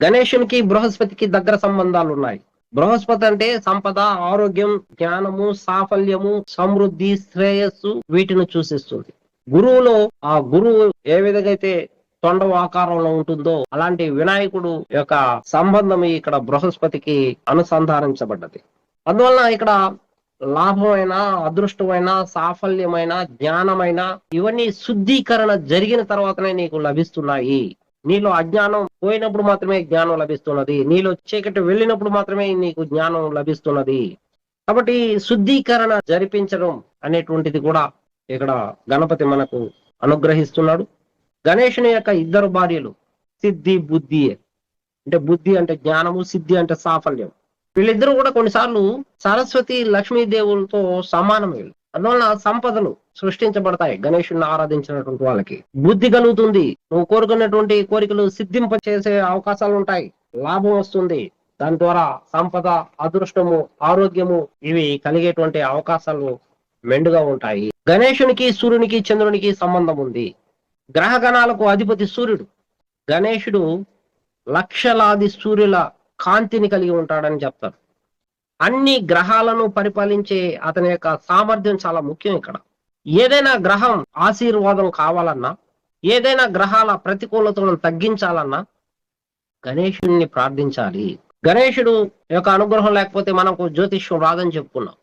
గణేషునికి బృహస్పతికి దగ్గర సంబంధాలు ఉన్నాయి బృహస్పతి అంటే సంపద ఆరోగ్యం జ్ఞానము సాఫల్యము సమృద్ధి శ్రేయస్సు వీటిని సూచిస్తుంది గురువులో ఆ గురువు ఏ విధంగా అయితే తొండవ ఆకారంలో ఉంటుందో అలాంటి వినాయకుడు యొక్క సంబంధం ఇక్కడ బృహస్పతికి అనుసంధానించబడ్డది. అందువలన ఇక్కడ లాభమైన అదృష్టమైన సాఫల్యమైన జ్ఞానమైన ఇవన్నీ శుద్ధీకరణ జరిగిన తర్వాతనే నీకు లభిస్తున్నాయి. నీలో అజ్ఞానం పోయినప్పుడు మాత్రమే జ్ఞానం లభిస్తున్నది. నీలో చీకటి వెళ్ళినప్పుడు మాత్రమే నీకు జ్ఞానం లభిస్తున్నది. కాబట్టి శుద్ధీకరణ జరిపించడం అనేటువంటిది కూడా ఇక్కడ గణపతి మనకు అనుగ్రహిస్తున్నాడు. గణేషుని యొక్క ఇద్దరు భార్యలు సిద్ధి బుద్ధి. అంటే బుద్ధి అంటే జ్ఞానము సిద్ధి అంటే సాఫల్యం. వీళ్ళిద్దరూ కూడా కొన్నిసార్లు సరస్వతి లక్ష్మీదేవులతో సమానం వీళ్ళు అందువల్ల సంపదలు సృష్టించబడతాయి. గణేషుని ఆరాధించినటువంటి వాళ్ళకి. బుద్ధి కలుగుతుంది. నువ్వు కోరుకున్నటువంటి కోరికలు సిద్ధింప చేసే అవకాశాలు ఉంటాయి. లాభం వస్తుంది. దాని ద్వారా సంపద అదృష్టము ఆరోగ్యము ఇవి కలిగేటువంటి అవకాశాలు మెండుగా ఉంటాయి. గణేషునికి సూర్యునికి చంద్రునికి సంబంధం ఉంది. గ్రహగణాలకు అధిపతి సూర్యుడు. గణేషుడు లక్షలాది సూర్యుల కాంతిని కలిగి ఉంటాడని చెప్తారు. అన్ని గ్రహాలను పరిపాలించే అతని యొక్క సామర్థ్యం చాలా ముఖ్యం ఇక్కడ. ఏదైనా గ్రహం ఆశీర్వాదం కావాలన్నా ఏదైనా గ్రహాల ప్రతికూలతలను తగ్గించాలన్నా గణేశుడిని ప్రార్థించాలి. గణేశుడు యొక్క అనుగ్రహం లేకపోతే మనకు జ్యోతిష్యం రాదని చెప్పుకున్నాం.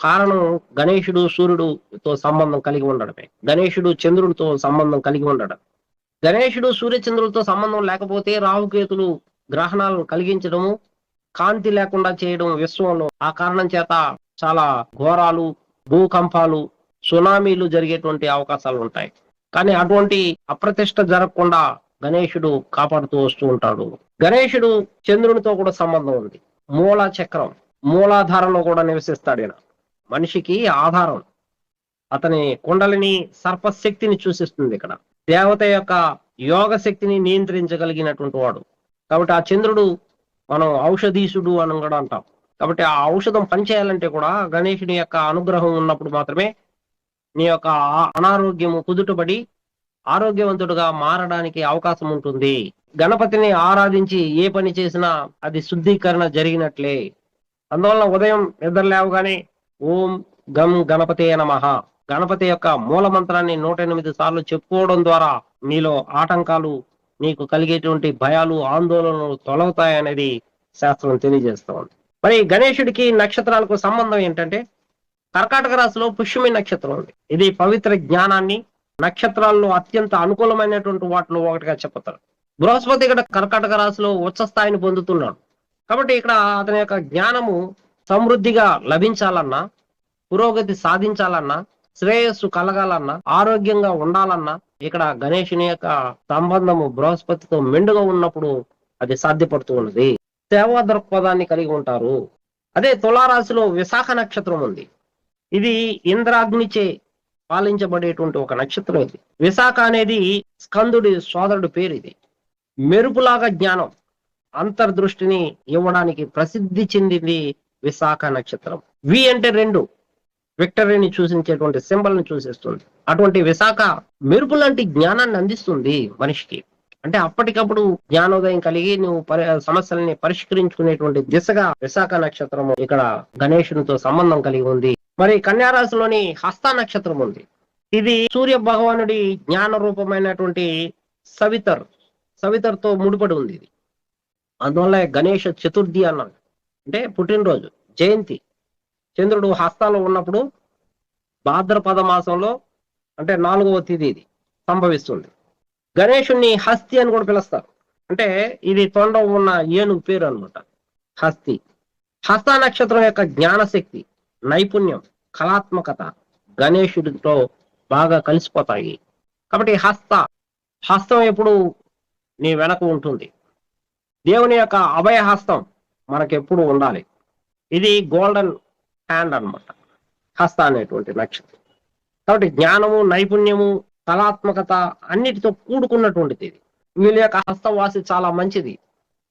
కారణం గణేశుడు సూర్యుడుతో సంబంధం కలిగి ఉండడమే. గణేశుడు చంద్రుడితో సంబంధం కలిగి ఉండడం. గణేశుడు సూర్యచంద్రులతో సంబంధం లేకపోతే రాహుకేతులు గ్రహణాలను కలిగించడము కాంతి లేకుండా చేయడం విశ్వంలో ఆ కారణం చేత చాలా ఘోరాలు భూకంపాలు సునామీలు జరిగేటువంటి అవకాశాలు ఉంటాయి. కానీ అటువంటి అప్రతిష్ట జరగకుండా గణేశుడు కాపాడుతూ వస్తూ ఉంటాడు. గణేశుడు చంద్రునితో కూడా సంబంధం ఉంది. మూల చక్రం మూలాధారంలో కూడా నివసిస్తాడు ఈయన. మనిషికి ఆధారం. అతని కుండలిని సర్పశక్తిని సూచిస్తుంది ఇక్కడ. దేవత యొక్క యోగ శక్తిని నియంత్రించగలిగినటువంటి వాడు. కాబట్టి ఆ చంద్రుడు మనం ఔషధీసుడు అని కూడా అంటాం. కాబట్టి ఆ ఔషధం పనిచేయాలంటే కూడా గణేషుని యొక్క అనుగ్రహం ఉన్నప్పుడు మాత్రమే నీ యొక్క అనారోగ్యము కుదుటపడి ఆరోగ్యవంతుడుగా మారడానికి అవకాశం ఉంటుంది. గణపతిని ఆరాధించి ఏ పని చేసినా అది శుద్ధీకరణ జరిగినట్లే. అందువలన ఉదయం నిద్ర లేవగానే ఓం గం గణపతే నమః. గణపతి యొక్క మూల మంత్రాన్ని నూట ఎనిమిది సార్లు చెప్పుకోవడం ద్వారా నీలో ఆటంకాలు నీకు కలిగేటువంటి భయాలు ఆందోళనలు తొలగుతాయనేది శాస్త్రం తెలియజేస్తోంది మరి గణేశుడికి నక్షత్రాలకు సంబంధం ఏంటంటే కర్కాటక రాశిలో పుష్యమి నక్షత్రం ఉంది. ఇది పవిత్ర జ్ఞానాన్ని నక్షత్రాల్లో అత్యంత అనుకూలమైనటువంటి వాటిలో ఒకటిగా చెప్తారు బృహస్పతి ఇక్కడ కర్కాటక రాశిలో ఉచ్చ స్థాయిని పొందుతున్నాడు. కాబట్టి ఇక్కడ అతని యొక్క జ్ఞానము సమృద్ధిగా లభించాలన్నా పురోగతి సాధించాలన్నా శ్రేయస్సు కలగాలన్నా ఆరోగ్యంగా ఉండాలన్నా ఇక్కడ గణేషుని యొక్క సంబంధము బృహస్పతితో మెండుగా ఉన్నప్పుడు అది సాధ్యపడుతూ ఉన్నది. సేవా దృక్పథాన్ని కలిగి ఉంటారు. అదే తులారాశిలో విశాఖ నక్షత్రం ఉంది. ఇది ఇంద్రాగ్నిచే పాలించబడేటువంటి ఒక నక్షత్రం ఇది. విశాఖ అనేది స్కందుడి సోదరుడి పేరు ఇది. మెరుపులాగా జ్ఞానం అంతర్దృష్టిని ఇవ్వడానికి ప్రసిద్ధి చెందింది విశాఖ నక్షత్రం. వి అంటే రెండు. విక్టరీని సూచించేటువంటి సింబల్ని చూసిస్తుంది. అటువంటి విశాఖ మెరుపు లాంటి జ్ఞానాన్ని అందిస్తుంది మనిషికి. అంటే అప్పటికప్పుడు జ్ఞానోదయం కలిగి నువ్వు పరి సమస్యల్ని పరిష్కరించుకునేటువంటి దిశగా విశాఖ నక్షత్రం ఇక్కడ గణేషునితో సంబంధం కలిగి ఉంది. మరి కన్యారాశిలోని హస్త నక్షత్రం ఉంది. ఇది సూర్య భగవానుడి జ్ఞాన రూపమైనటువంటి సవితర్ సవితర్తో ముడిపడి ఉంది ఇది. అందువల్ల గణేష చతుర్థి అన్నాడు అంటే పుట్టినరోజు జయంతి. చంద్రుడు హస్తాలో ఉన్నప్పుడు భాద్రపద మాసంలో అంటే నాలుగవ తేదీ ఇది సంభవిస్తుంది. గణేషుణ్ణి హస్తి అని కూడా పిలుస్తారు. అంటే ఇది తొండం ఉన్న ఏనుగు పేరు అనమాట హస్తి. హస్త నక్షత్రం యొక్క జ్ఞానశక్తి నైపుణ్యం కళాత్మకత గణేశుడితో బాగా కలిసిపోతాయి. కాబట్టి హస్త హస్తం ఎప్పుడు నీ వెనక ఉంటుంది. దేవుని యొక్క అభయ హస్తం మనకెప్పుడు ఉండాలి. ఇది గోల్డెన్ హ్యాండ్ అన్నమాట. హస్త అనేటువంటి నక్షత్రం. కాబట్టి జ్ఞానము నైపుణ్యము కళాత్మకత అన్నిటితో కూడుకున్నటువంటిది ఇది వీళ్ళ యొక్క హస్తవాసి చాలా మంచిది.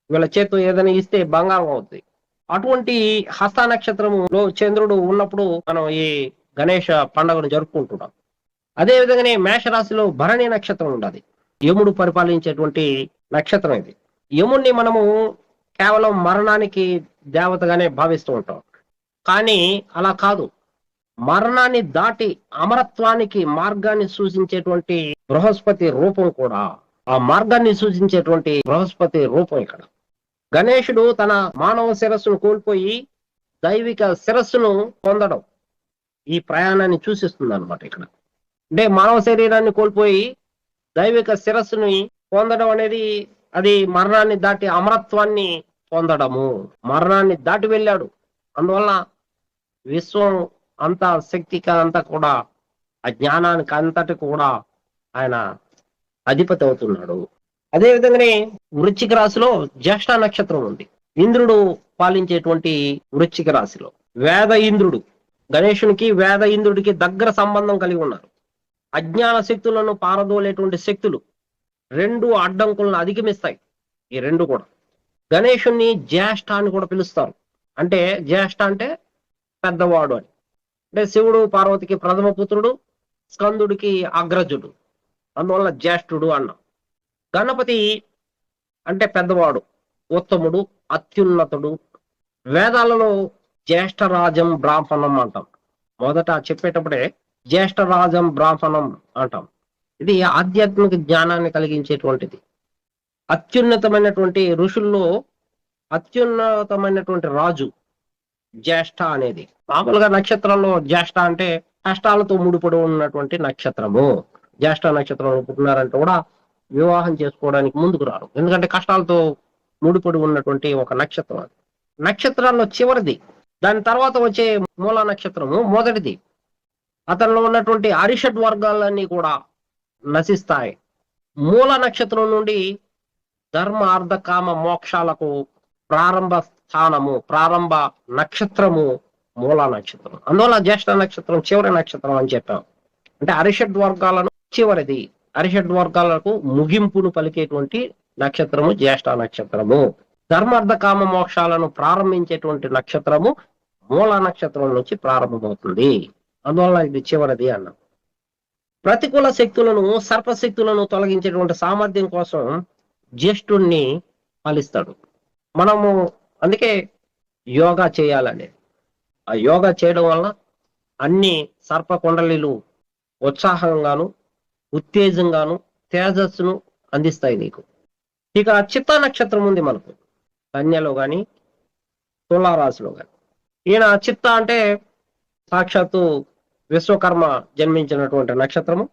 వీళ్ళ చేతితో ఏదైనా ఇస్తే బంగారం అవుతుంది అటువంటి హస్త నక్షత్రములో చంద్రుడు ఉన్నప్పుడు మనం ఈ గణేష పండుగను జరుపుకుంటున్నాం అదే విధంగానే మేషరాశిలో భరణి నక్షత్రం ఉండదు. యముడు పరిపాలించేటువంటి నక్షత్రం ఇది. యముణ్ణి మనము కేవలం మరణానికి దేవతగానే భావిస్తూ ఉంటాం. కానీ అలా కాదు. మరణాన్ని దాటి అమరత్వానికి మార్గాన్ని సూచించేటువంటి బృహస్పతి రూపం కూడా ఆ మార్గాన్ని సూచించేటువంటి బృహస్పతి రూపం ఇక్కడ. గణేశుడు తన మానవ శిరస్సును కోల్పోయి దైవిక శిరస్సును పొందడం ఈ ప్రయాణాన్ని సూచిస్తుంది అనమాట ఇక్కడ. అంటే మానవ శరీరాన్ని కోల్పోయి దైవిక శిరస్సుని పొందడం అనేది అది మరణాన్ని దాటి అమరత్వాన్ని పొందడము. మరణాన్ని దాటి వెళ్ళాడు. అందువల్ల విశ్వం అంత శక్తికి అంతా కూడా ఆ జ్ఞానానికి అంతటి కూడా ఆయన అధిపతి అవుతున్నాడు. అదే విధంగానే వృశ్చిక రాశిలో జ్యేష్ఠ నక్షత్రం ఉంది. ఇంద్రుడు పాలించేటువంటి వృశ్చిక రాశిలో వేద ఇంద్రుడు గణేషునికి వేద ఇంద్రుడికి దగ్గర సంబంధం కలిగి ఉన్నారు. అజ్ఞాన శక్తులను పారదోలేటువంటి శక్తులు రెండు అడ్డంకులను అధిగమిస్తాయి. ఈ రెండు కూడా. గణేషుణ్ణి జ్యేష్ఠ అని కూడా పిలుస్తారు. అంటే జ్యేష్ఠ అంటే పెద్దవాడు అని. అంటే శివుడు పార్వతికి ప్రథమ పుత్రుడు స్కందుడికి అగ్రజుడు అందువల్ల జ్యేష్ఠుడు అన్నాం. గణపతి అంటే పెద్దవాడు ఉత్తముడు అత్యున్నతుడు. వేదాలలో జ్యేష్ఠరాజం బ్రాహ్మణం అంటాం. మొదట చెప్పేటప్పుడే జ్యేష్ఠరాజం బ్రాహ్మణం అంటాం. ఇది ఆధ్యాత్మిక జ్ఞానాన్ని కలిగించేటువంటిది. అత్యున్నతమైనటువంటి ఋషుల్లో అత్యున్నతమైనటువంటి రాజు జ్యేష్ఠ అనేది. మామూలుగా నక్షత్రంలో జ్యేష్ఠ అంటే కష్టాలతో ముడిపడి ఉన్నటువంటి నక్షత్రము. జ్యేష్ఠ నక్షత్రంలో పుట్టినారంటే కూడా వివాహం చేసుకోవడానికి ముందుకు రారు. ఎందుకంటే కష్టాలతో ముడిపడి ఉన్నటువంటి ఒక నక్షత్రం అది. నక్షత్రాల్లో చివరిది. దాని తర్వాత వచ్చే మూల నక్షత్రము మొదటిది. అతనిలో ఉన్నటువంటి అరిషడ్ వర్గాలన్నీ కూడా నశిస్తాయి. మూల నక్షత్రం నుండి ధర్మ అర్ధ కామ మోక్షాలకు ప్రారంభ స్థానము ప్రారంభ నక్షత్రము మూల నక్షత్రం. అందువల్ల జ్యేష్ఠ నక్షత్రం చివరి నక్షత్రం అని చెప్పాం. అంటే అరిషడ్ వర్గాలను చివరిది. అరిషడ్ వర్గాలకు ముగింపును పలికేటువంటి నక్షత్రము జ్యేష్ఠ నక్షత్రము. ధర్మార్థ కామ మోక్షాలను ప్రారంభించేటువంటి నక్షత్రము మూల నక్షత్రం నుంచి ప్రారంభమవుతుంది. అందువల్ల ఇది చివరిది అన్నాం. ప్రతికూల శక్తులను సర్పశక్తులను తొలగించేటువంటి సామర్థ్యం కోసం జ్యేష్ఠుణ్ణి ఫలిస్తాడు మనము అందుకే యోగా చేయాలని ఆ యోగా చేయడం వల్ల అన్ని సర్పకుండలీలు ఉత్సాహంగాను ఉత్తేజంగాను తేజస్సును అందిస్తాయి నీకు. ఇక చిత్తా నక్షత్రం ఉంది మనకు. కన్యలో కానీ తులారాశిలో కానీ ఈయన చిత్త అంటే సాక్షాత్తు విశ్వకర్మ జన్మించినటువంటి నక్షత్రము.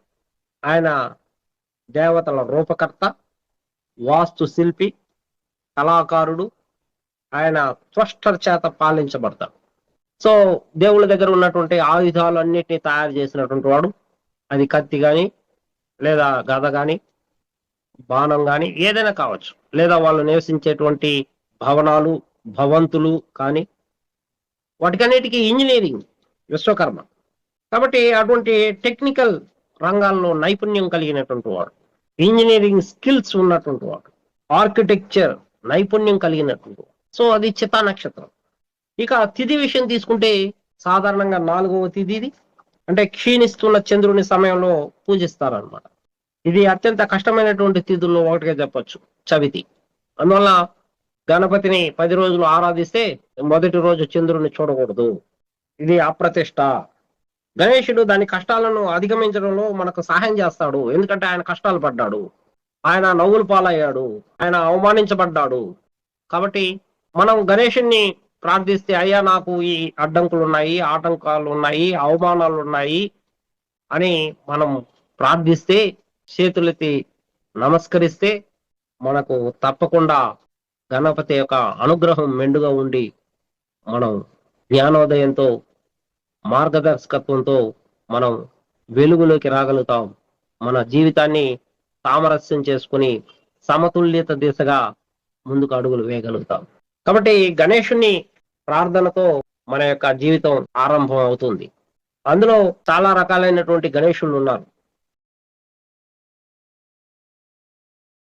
ఆయన దేవతల రూపకర్త వాస్తు శిల్పి కళాకారుడు ఆయన త్వష్టర్ చేత పాలించబడతాడు. సో దేవుళ్ళ దగ్గర ఉన్నటువంటి ఆయుధాలు అన్నిటినీ తయారు చేసినటువంటి వాడు అది కత్తి కానీ లేదా గద కానీ బాణం కానీ ఏదైనా కావచ్చు. లేదా వాళ్ళు నివసించేటువంటి భవనాలు భవంతులు కానీ వాటికన్నిటికీ ఇంజనీరింగ్ విశ్వకర్మ. కాబట్టి అటువంటి టెక్నికల్ రంగాల్లో నైపుణ్యం కలిగినటువంటి వాడు ఇంజనీరింగ్ స్కిల్స్ ఉన్నటువంటి వాడు ఆర్కిటెక్చర్ నైపుణ్యం కలిగినటువంటి వాడు సో అది చితా నక్షత్రం. ఇక తిథి విషయం తీసుకుంటే సాధారణంగా నాలుగవ తిథిది అంటే క్షీణిస్తున్న చంద్రుని సమయంలో పూజిస్తారనమాట ఇది అత్యంత కష్టమైనటువంటి తిథుల్లో ఒకటిగా చెప్పొచ్చు చవితి. అందువల్ల గణపతిని పది రోజులు ఆరాధిస్తే మొదటి రోజు చంద్రుని చూడకూడదు. ఇది అప్రతిష్ట. గణేశుడు దాని కష్టాలను అధిగమించడంలో మనకు సహాయం చేస్తాడు. ఎందుకంటే ఆయన కష్టాలు పడ్డాడు. ఆయన నవ్వులు పాలయ్యాడు. ఆయన అవమానించబడ్డాడు. కాబట్టి మనం గణేషుణ్ణి ప్రార్థిస్తే అయ్యా నాకు ఈ అడ్డంకులు ఉన్నాయి ఆటంకాలు ఉన్నాయి అవమానాలు ఉన్నాయి అని మనం ప్రార్థిస్తే చేతులెత్తి నమస్కరిస్తే మనకు తప్పకుండా గణపతి యొక్క అనుగ్రహం మెండుగా ఉండి మనం జ్ఞానోదయంతో మార్గదర్శకత్వంతో మనం వెలుగులోకి రాగలుగుతాం. మన జీవితాన్ని సామరస్యం చేసుకుని సమతుల్యత దిశగా ముందుకు అడుగులు వేయగలుగుతాం. కాబట్టి గణేషుని ప్రార్థనతో మన యొక్క జీవితం ఆరంభం అవుతుంది. అందులో చాలా రకాలైనటువంటి గణేషులు ఉన్నారు.